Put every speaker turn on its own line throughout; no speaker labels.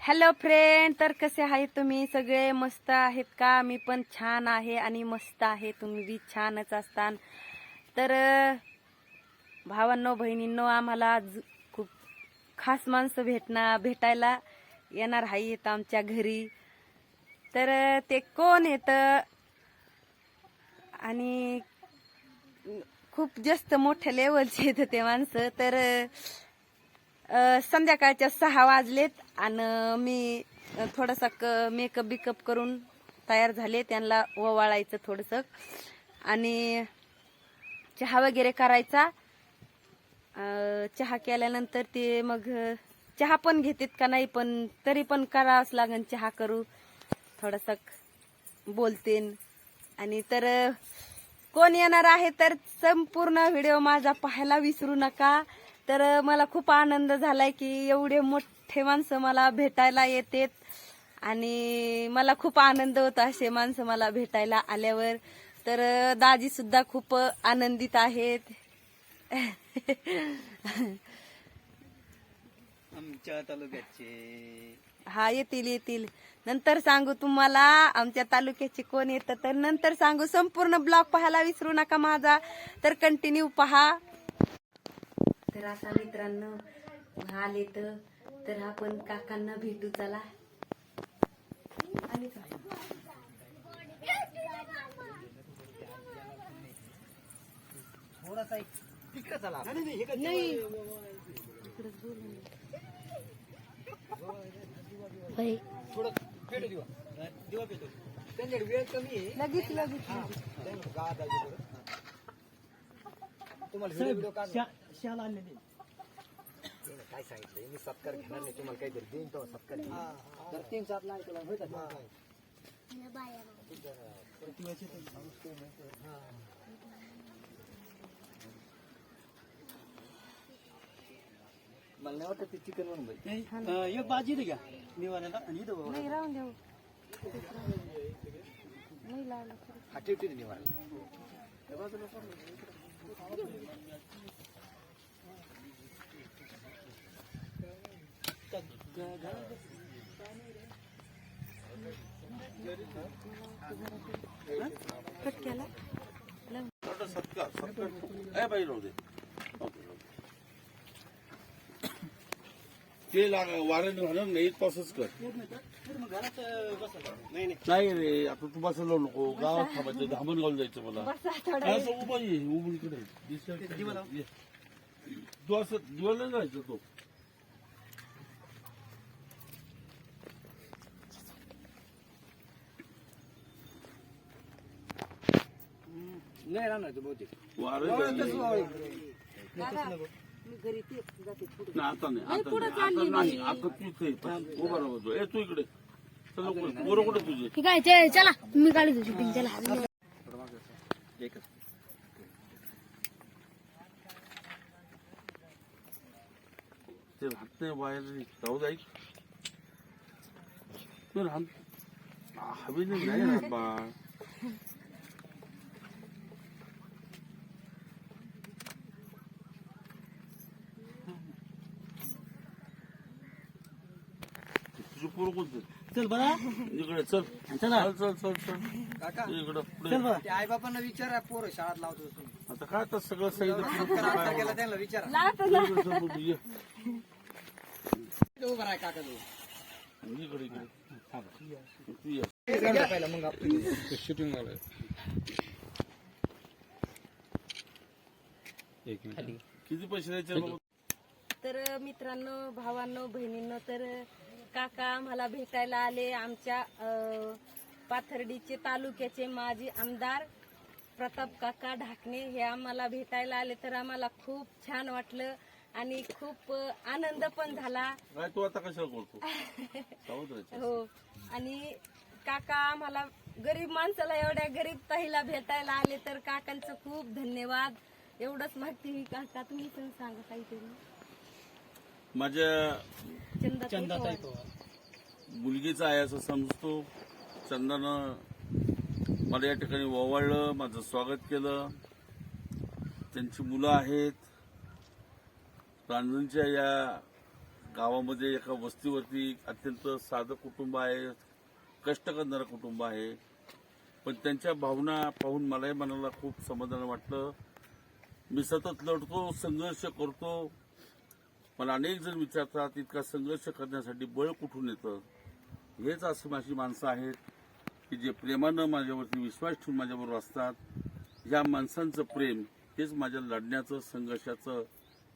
Hello friend तर कसे आहेत तुम्ही? सगळे मस्त आहेत का? मी पण छान आहे आणि मस्त आहे. तुम्ही बी छानच असतान. तर भावांनो बहिणींनो आम्हाला आज खूप खास माणसं भेटणार भेटायला येणार आहेत आमच्या घरी. तर ते कोण येतं आणि खूप जास्त मोठ्या लेवलचे येतं ते माणसं. तर संध्याकाळच्या सहा वाजलेत आणि मी थोडासा क मेकअप बिकअप करून तयार झाले. त्यांना ओवाळायचं थोडंसं. आणि चहा वगैरे करायचा. चहा केल्यानंतर ते मग चहा पण घेतात का नाही पण तरी पण करावंच लागेल चहा करू. थोडासा बोलतेन. आणि तर कोण येणार आहे तर संपूर्ण व्हिडिओ माझा पाहायला विसरू नका. तर मला खूप आनंद झालाय की एवढे मोठे माणसं मला भेटायला येतात. आणि मला खूप आनंद होतो असे माणसं मला भेटायला आल्यावर. तर दाजी सुद्धा खूप आनंदित आहेत.
आमच्या तालुक्याचे.
हा येतील येतील. नंतर सांगू तुम्हाला आमच्या तालुक्याचे कोण येतं तर नंतर सांगू. संपूर्ण ब्लॉग पाहायला विसरू नका माझा. तर कंटिन्यू पहा. तर आता मित्रांनो आले तर आपण काकांना भेटू चला. आणि.
थोडासा एक तिकडे चला
नाही इकडंच बोलू ना. बाई,
थोडं पेटू दिवा. दिवा पेटू त्यांच्याकडे वेळ कमी आहे.
लगेच लगेच.
हा. तुम्हाला व्हिडिओ व्हिडिओ काढ काय सांगितलंय? मी सत्कार घेणार नाही. तुम्हाला काहीतरी देईन तो सत्कार घेईन. तर तीन सात नाही तुला होतात ना. हा. मला नाही वाटत ते चिकन म्हणून बाई.
एक बाजी घ्या. निवाऱ्याला आणि इथं
नाही राहून देऊ. नाही लावलं
हा ठेवते निवारा
कट केला?
ते लाग- वाऱ्याने घालून नाही पाऊसच कर
नाही नाही
नाही रे आता तू बसायला नको गावात थांबायचं धामण घालून जायचं मला असं उभा ये उभं इकडे तू असं दिवाला जायचं तो
नाही राहणार तू बहुतेक
मी घरी ते जाते पुढे
नाही आता नाही आता नाही आता नाही आता तूच आहे. उभा ए तू इकडे चल लवकर. पोरं कुठे तुझे
ठीक आहे चे- चला मी चला
ते राहत नाही बाहेर जाऊ जाईल तू राहत हवेने नाही राहत बा तुझे पोरं कोणते?
चल बरा.
इकडे चल.
चला.
चल. चल चल चल
काका.
इकडं पुढे.
चल बरा.
ते आई बापांना विचारा पोरं शाळेत लावतो तुम्ही.
आता काय तर सगळं सगळं
आता केला त्यांना विचारा.
इकडे
उभा राहा काका तू
इकडे तू ये.
पहिला मग आपण
किती पैसे द्यायचे?
तर मित्रांनो भावांनो बहिणींनो तर काका आम्हाला भेटायला आले आमच्या पाथर्डीचे तालुक्याचे माजी आमदार प्रताप काका ढाकणे. हे आम्हाला भेटायला आले तर आम्हाला खूप छान वाटलं आणि खूप आनंद पण झाला.
काय तू आता बोलतो.
हो. आणि काका आम्हाला गरीब माणसाला एवढ्या गरीब ताईला भेटायला आले तर काकांचं खूप धन्यवाद. एवढंच माहिती काका. तुम्ही पण सांगा काहीतरी.
माझ्या
चंदा
चंदाताई तो
मुलगीचं आहे असं समजतो. चंदानं मला या ठिकाणी ओवाळलं माझं स्वागत केलं. त्यांची मुलं आहेत. रांजणच्या या गावामध्ये एका वस्तीवरती अत्यंत साधं कुटुंब आहे. कष्ट करणारं कुटुंब आहे. पण त्यांच्या भावना पाहून मलाही मनाला खूप समाधान वाटलं. मी सतत लढतो संघर्ष करतो. मला अनेक जण विचारतात इतका संघर्ष करण्यासाठी बळ कुठून येतं? हेच अशी माझी माणसं आहेत की जे प्रेमानं माझ्यावरती विश्वास ठेवून माझ्याबरोबर असतात. या माणसांचं प्रेम हेच माझ्या लढण्याचं संघर्षाचं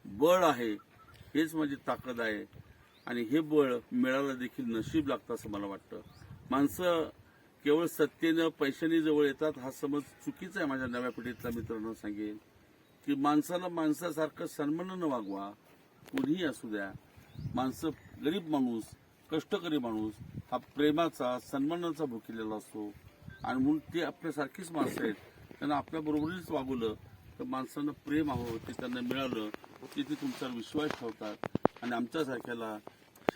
बळ आहे हेच माझी ताकद आहे. आणि हे बळ मिळायला देखील नशीब लागतं असं मला वाटतं. माणसं केवळ सत्तेनं पैशाने जवळ येतात हा समज चुकीचा आहे माझ्या नव्या पिढीतल्या मित्रांना सांगेन. की माणसाला माणसासारखं सन्मानानं वागवा कोणीही असू द्या माणसं गरीब माणूस कष्टकरी माणूस हा प्रेमाचा सन्मानाचा भुकेलेला असतो. आणि म्हणून ते आपल्यासारखीच माणसं आहेत. त्यांना आपल्या बरोबरीच वागवलं तर माणसांना प्रेम हवं ते त्यांना मिळालं की ते तुमच्यावर विश्वास ठेवतात. आणि आमच्यासारख्याला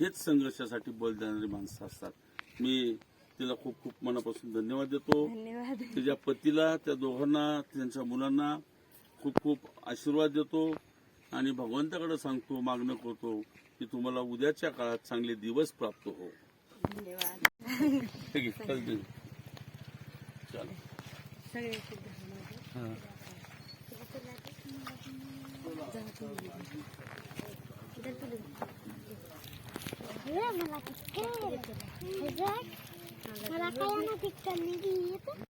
हेच संघर्षासाठी बल देणारी माणसं असतात. मी तिला खूप खूप मनापासून धन्यवाद देतो. तिच्या पतीला त्या दोघांना त्यांच्या मुलांना खूप खूप आशीर्वाद देतो. आणि भगवंताकडे सांगतो मागणं करतो की तुम्हाला उद्याच्या काळात चांगले दिवस प्राप्त हो.
मला मला काय ना